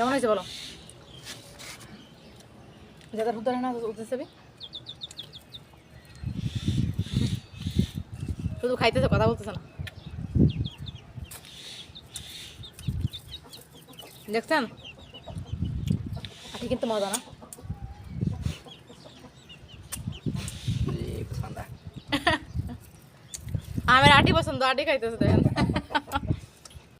কেমন হয়েছে বলো? যাদের হুদারে না উঠতে যাবি? শুধু খাইতেছে কথা বলতেছে না। দেখছেন? আটি কিন্তু মজা না। আমার আটি পছন্দ আটি খাইতেছে দেখেন।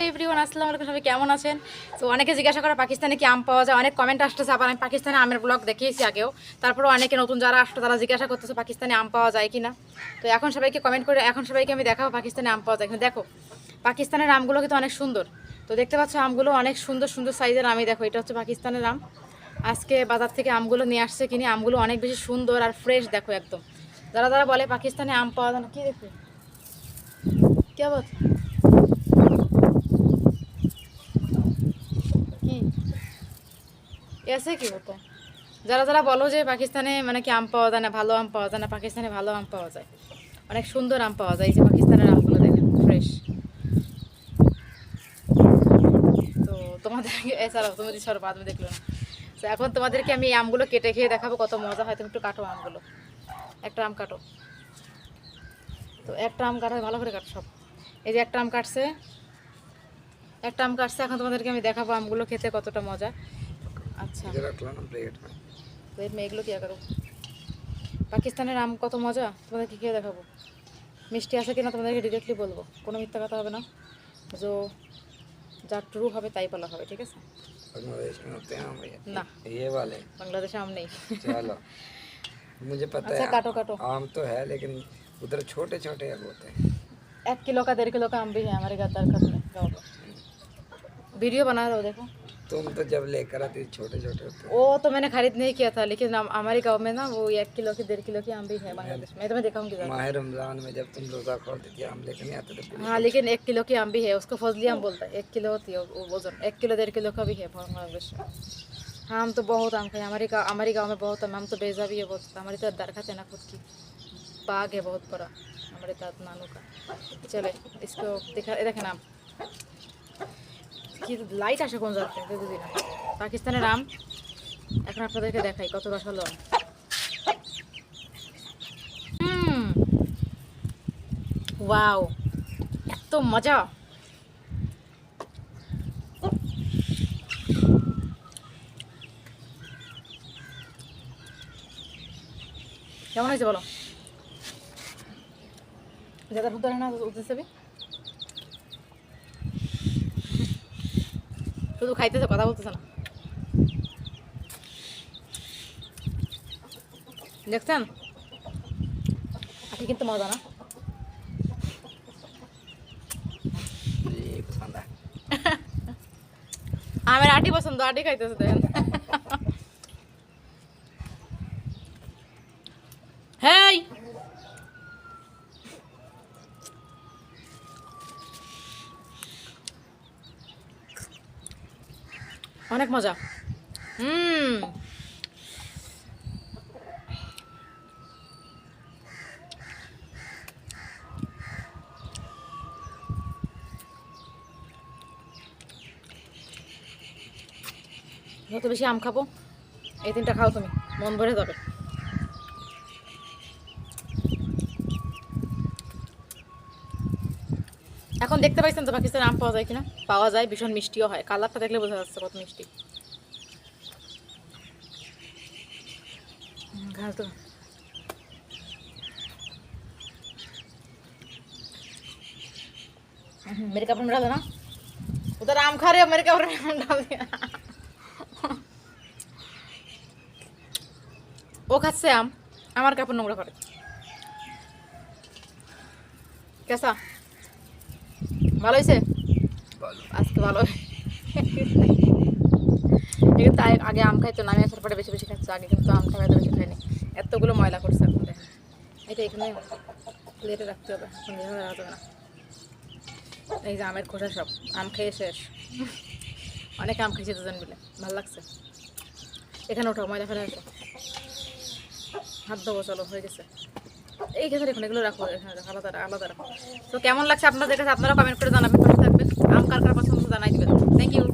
এভরিওয়ান আসসালামু আলাইকুম। সবাই কেমন আছেন? তো অনেকে জিজ্ঞাসা করে, পাকিস্তানে কি আম পাওয়া যায়? অনেক কমেন্ট আসতেছে। আবার আমি পাকিস্তানে আমের ব্লগ দেখিয়েছি আগেও। তারপরে অনেকে নতুন যারা আসতো তারা জিজ্ঞাসা করতেছে, পাকিস্তানে আম পাওয়া যায় কিনা? তো এখন সবাইকে কমেন্ট করে, এখন সবাইকে আমি দেখাবো পাকিস্তানে আম পাওয়া যায় দেখো, পাকিস্তানের আমগুলো কিন্তু অনেক সুন্দর। তো দেখতে পাচ্ছ, আমগুলো অনেক সুন্দর সুন্দর সাইজের আমি। দেখো, এটা হচ্ছে পাকিস্তানের আম। আজকে বাজার থেকে আমগুলো নিয়ে আসছে কিনে, আমগুলো অনেক বেশি সুন্দর আর ফ্রেশ দেখো একদম। যারা যারা বলে পাকিস্তানে আম পাওয়া যায় না, কি দেখবে? কে বল কি এসে কি হতো যারা যারা বলো যে পাকিস্তানে মানে কি আম পাওয়া যায় না, ভালো আম পাওয়া যায় না, পাকিস্তানে ভালো আম পাওয়া যায়। অনেক সুন্দর আম পাওয়া যায়, এই যে পাকিস্তানের আমগুলো দেখেন ফ্রেশ তো তোমাদেরকে এছাড়াও তুমি সর বাদ আমি দেখল না। তো এখন তোমাদেরকে আমি এই আমগুলো কেটে খেয়ে দেখাবো কত মজা হয়। তুমি একটু কাটো আমগুলো। একটা আম কাটো। তো একটা আম কাটা, ভালো করে কাটো সব। এই যে একটা আম কাটছে, একটা আম কাটছে, এখন তোমাদেরকে আমি দেখাবো আমগুলো খেতে কতটা মজা। আচ্ছা इधर रख लो ना प्लेट में প্লেট में এগুলো কি করো পাকিস্তানের আম কত মজা তোমাদেরকে খেয়ে দেখাবো মিষ্টি আছে কিনা তোমাদেরকে ডিরেক্টলি বলবো কোনো মিথ্যা কথা হবে না যো যা ট্রু হবে তাই বলা হবে ঠিক আছে बांग्लादेश में होते हैं हम ये না ये वाले বাংলাদেশে আম নেই चलो मुझे पता अच्छा है काटो काटो आम तो है लेकिन उधर छोटे छोटे अब होते हैं एक किलो का डेढ़ किलो का आम भी है हमारे घर दरखत में गाँव में वीडियो बना रहे हो देखो तुम तो जब लेकर आती छोटे छोटे होते वो तो मैंने खरीद नहीं किया था लेकिन हमारे गाँव में ना वो एक किलो की डेढ़ किलो की आम भी है बांग्लादेश में। तो मैं दिखाऊँगी हैं माह रमज़ान में जब तुम रोजा खोलती थी आम लेकर नहीं आते थे हाँ लेकिन एक किलो की आम भी है उसको फजली आम बोलता है। एक किलो होती है वो वज़न। एक किलो डेढ़ किलो का भी है बांग्लादेश हाँ हम तो बहुत आम खाए। हमारे गाँव हमारे गाँव में बहुत आम हम तो बेजा भी है बहुत। हमारी तो दरख्त है ना खुद की। बाग है बहुत बड़ा हमारे दाद नानू का। चले इसको दिखा देखें आम কি লাইট আসে কোন না। পাকিস্তানের আম। এখন আপনাদেরকে দেখাই কত আম হুম। ওয়াও এত মজা। কেমন হয়েছে বলো? যাদের হুদারে না উঠতে শুধু খাইতেছে কথা বলতেছে না। দেখছেন? আটি কিন্তু মজা না? আমার আটি পছন্দ আটি খাইতেছে দেখেন। হেই! অনেক মজা। হুম। যত বেশি আম খাব এই তিনটা খাও তুমি মন ভরে যাবে। এখন দেখতে পাইছেন তো পাকিস্তানে আম পাওয়া যায় কিনা পাওয়া যায় ভীষণ মিষ্টিও হয় কালারটা দেখলে বোঝা যাচ্ছে কত মিষ্টি হুম, খাও তো हम्म, मेरे कपड़े में डाल देना उधर आम खा रहे हो मेरे कपड़े में आम डाल दिया ও খাচ্ছে আম আমার কাপড় নোংরা করে কেসা ভালো হয়েছে? আজকে ভালো। কিন্তু আগে- আম খাইতো না, আমি আসার পরে বেশি বেশি খাচ্ছে, আগে কিন্তু আম খাওয়া বেশি খাইনি। এতগুলো ময়লা করছে এখন দেখেন। এটা এখানে প্লেটে রাখতে হবে এভাবে রাখতে হবে না। এই যে আমের খোসা সব, আম খেয়ে শেষ। অনেক আম খেয়েছে দুজন মিলে, ভালো লাগছে। এখানে ওঠো, ময়লা ফেলে আসো। হাত দেবো চলো, হয়ে গেছে। এই ক্ষেত্রে দেখুন এগুলো রাখো, আলাদা আলাদা রাখো। তো কেমন লাগছে আপনাদের কাছে? আপনারা কমেন্ট করে জানাবেন ভালো থাকবেন। আম কার কার পছন্দ জানাই দেবেন। Thank you